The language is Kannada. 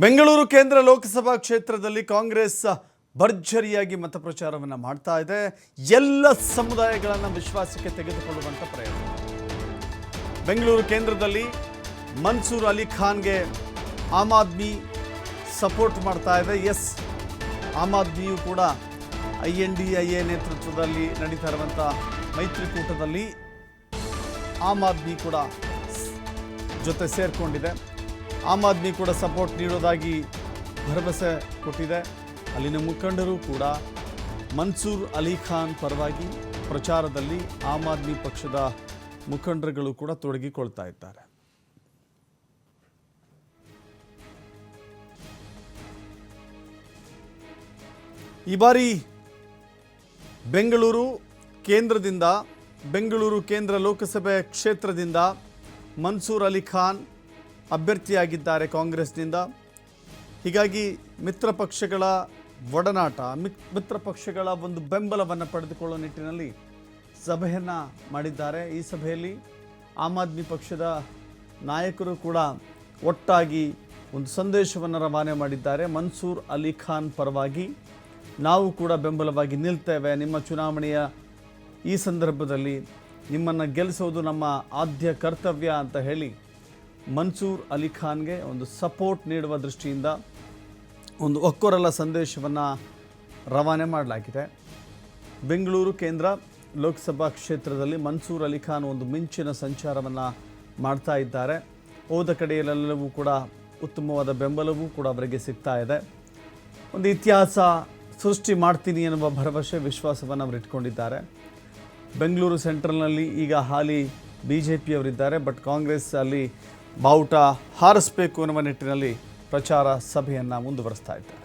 ಬೆಂಗಳೂರು ಕೇಂದ್ರ ಲೋಕಸಭಾ ಕ್ಷೇತ್ರದಲ್ಲಿ ಕಾಂಗ್ರೆಸ್ ಭರ್ಜರಿಯಾಗಿ ಮತಪ್ರಚಾರವನ್ನು ಮಾಡ್ತಾ ಇದೆ. ಎಲ್ಲ ಸಮುದಾಯಗಳನ್ನು ವಿಶ್ವಾಸಕ್ಕೆ ತೆಗೆದುಕೊಳ್ಳುವಂಥ ಪ್ರಯತ್ನ. ಬೆಂಗಳೂರು ಕೇಂದ್ರದಲ್ಲಿ ಮನ್ಸೂರ್ ಅಲಿ ಖಾನ್ಗೆ ಆಮ್ ಆದ್ಮಿ ಸಪೋರ್ಟ್ ಮಾಡ್ತಾ ಇದೆ. ಎಸ್, ಆಮ್ ಆದ್ಮಿಯು ಕೂಡ I N D I A ನೇತೃತ್ವದಲ್ಲಿ ನಡೀತಾ ಇರುವಂಥ ಮೈತ್ರಿಕೂಟದಲ್ಲಿ ಆಮ್ ಆದ್ಮಿ ಕೂಡ ಜೊತೆ ಸೇರಿಕೊಂಡಿದೆ. ಆಮ್ ಆದ್ಮಿ ಕೂಡ ಸಪೋರ್ಟ್ ನೀಡೋದಾಗಿ ಭರವಸೆ ಕೊಟ್ಟಿದೆ. ಅಲ್ಲಿನ ಮುಖಂಡರು ಕೂಡ ಮನ್ಸೂರ್ ಅಲಿ ಖಾನ್ ಪರವಾಗಿ ಪ್ರಚಾರದಲ್ಲಿ ಆಮ್ ಆದ್ಮಿ ಪಕ್ಷದ ಮುಖಂಡರುಗಳು ಕೂಡ ತೊಡಗಿಕೊಳ್ತಾ ಇದ್ದಾರೆ. ಈ ಬಾರಿ ಬೆಂಗಳೂರು ಕೇಂದ್ರದಿಂದ, ಬೆಂಗಳೂರು ಕೇಂದ್ರ ಲೋಕಸಭೆ ಕ್ಷೇತ್ರದಿಂದ ಮನ್ಸೂರ್ ಅಲಿ ಖಾನ್ ಅಭ್ಯರ್ಥಿಯಾಗಿದ್ದಾರೆ ಕಾಂಗ್ರೆಸ್ನಿಂದ. ಹೀಗಾಗಿ ಮಿತ್ರ ಪಕ್ಷಗಳ ಒಡನಾಟ, ಮಿತ್- ಮಿತ್ರ ಪಕ್ಷಗಳ ಒಂದು ಬೆಂಬಲವನ್ನು ಪಡೆದುಕೊಳ್ಳುವ ನಿಟ್ಟಿನಲ್ಲಿ ಸಭೆಯನ್ನು ಮಾಡಿದ್ದಾರೆ. ಈ ಸಭೆಯಲ್ಲಿ ಆಮ್ ಆದ್ಮಿ ಪಕ್ಷದ ನಾಯಕರು ಕೂಡ ಒಟ್ಟಾಗಿ ಒಂದು ಸಂದೇಶವನ್ನು ರವಾನೆ ಮಾಡಿದ್ದಾರೆ. ಮನ್ಸೂರ್ ಅಲಿ ಖಾನ್ ಪರವಾಗಿ ನಾವು ಕೂಡ ಬೆಂಬಲವಾಗಿ ನಿಲ್ತೇವೆ. ನಿಮ್ಮ ಚುನಾವಣೆಯ ಈ ಸಂದರ್ಭದಲ್ಲಿ ನಿಮ್ಮನ್ನು ಗೆಲ್ಲಿಸೋದು ನಮ್ಮ ಆದ್ಯ ಕರ್ತವ್ಯ ಅಂತ ಹೇಳಿ ಮನ್ಸೂರ್ ಅಲಿ ಖಾನ್ಗೆ ಒಂದು ಸಪೋರ್ಟ್ ನೀಡುವ ದೃಷ್ಟಿಯಿಂದ ಒಂದು ಒಕ್ಕೊರಲ ಸಂದೇಶವನ್ನು ರವಾನೆ ಮಾಡಲಾಗಿದೆ. ಬೆಂಗಳೂರು ಕೇಂದ್ರ ಲೋಕಸಭಾ ಕ್ಷೇತ್ರದಲ್ಲಿ ಮನ್ಸೂರ್ ಅಲಿ ಖಾನ್ ಒಂದು ಮಿಂಚಿನ ಸಂಚಾರವನ್ನು ಮಾಡ್ತಾ ಇದ್ದಾರೆ. ಹೋದ ಕಡೆಯಲ್ಲೆಲ್ಲವೂ ಕೂಡ ಉತ್ತಮವಾದ ಬೆಂಬಲವೂ ಕೂಡ ಅವರಿಗೆ ಸಿಗ್ತಾ ಇದೆ. ಒಂದು ಇತಿಹಾಸ ಸೃಷ್ಟಿ ಮಾಡ್ತೀನಿ ಎನ್ನುವ ಭರವಸೆ, ವಿಶ್ವಾಸವನ್ನು ಅವರು ಇಟ್ಕೊಂಡಿದ್ದಾರೆ. ಬೆಂಗಳೂರು ಸೆಂಟ್ರಲ್ನಲ್ಲಿ ಈಗ ಹಾಲಿ ಬಿ ಜೆ ಪಿಯವರಿದ್ದಾರೆ ಬಟ್ ಕಾಂಗ್ರೆಸ್ ಅಲ್ಲಿ ಬಾವುಟ ಹಾರಿಸಬೇಕು ಅನ್ನುವ ನಿಟ್ಟಿನಲ್ಲಿ ಪ್ರಚಾರ ಸಭೆಯನ್ನು ಮುಂದುವರಿಸ್ತಾ ಇದ್ದಾರೆ.